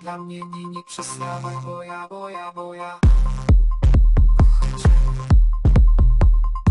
Dla mnie Nini bo boja, boja, boja